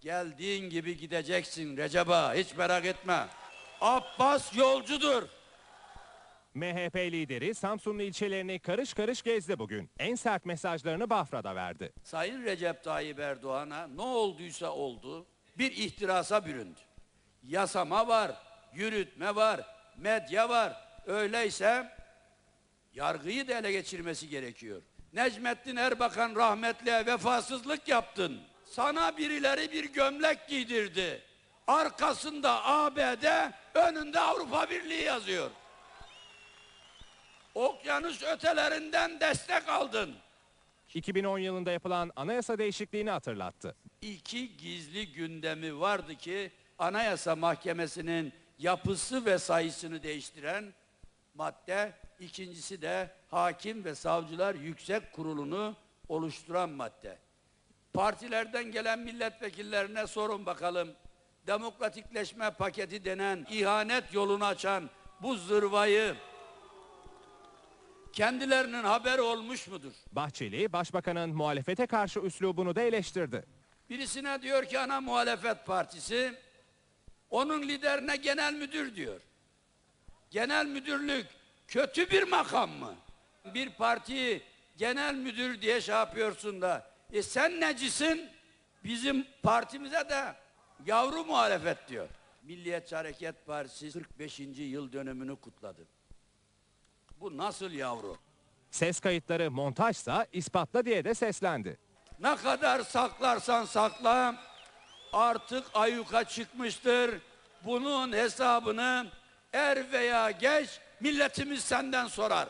Geldiğin gibi gideceksin Recep Ağa, hiç merak etme. Abbas yolcudur. MHP lideri Samsunlu ilçelerini karış karış gezdi bugün. En sert mesajlarını Bafra'da verdi. Sayın Recep Tayyip Erdoğan'a ne olduysa oldu bir ihtirasa büründü. Yasama var, yürütme var, medya var. Öyleyse yargıyı da ele geçirmesi gerekiyor. Necmettin Erbakan rahmetliye vefasızlık yaptın. Sana birileri bir gömlek giydirdi. Arkasında ABD, önünde Avrupa Birliği yazıyor. Okyanus ötelerinden destek aldın. 2010 yılında yapılan anayasa değişikliğini hatırlattı. iki gizli gündemi vardı ki Anayasa Mahkemesi'nin yapısı ve sayısını değiştiren madde, ikincisi de Hakim ve Savcılar Yüksek Kurulu'nu oluşturan madde. Partilerden gelen milletvekillerine sorun bakalım. Demokratikleşme paketi denen ihanet yolunu açan bu zırvayı kendilerinin haberi olmuş mudur? Bahçeli, başbakanın muhalefete karşı üslubunu da eleştirdi. Birisine diyor ki ana muhalefet partisi, onun liderine genel müdür diyor. Genel müdürlük kötü bir makam mı? Bir partiyi genel müdür diye şey yapıyorsun da, e sen necisin? Bizim partimize de yavru muhalefet diyor. Milliyetçi Hareket Partisi 45. yıl dönümünü kutladı. Bu nasıl yavru? Ses kayıtları montajsa ispatla diye de seslendi. Ne kadar saklarsan sakla artık ayyuka çıkmıştır. Bunun hesabını er veya geç milletimiz senden sorar.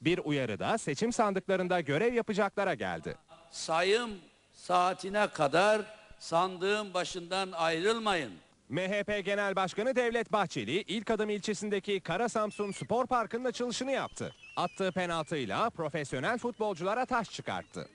Bir uyarı da seçim sandıklarında görev yapacaklara geldi. Sayım saatine kadar sandığın başından ayrılmayın. MHP Genel Başkanı Devlet Bahçeli ilk adım ilçesindeki Kara Samsun Spor Parkı'nın açılışını yaptı. Attığı penaltıyla profesyonel futbolculara taş çıkarttı.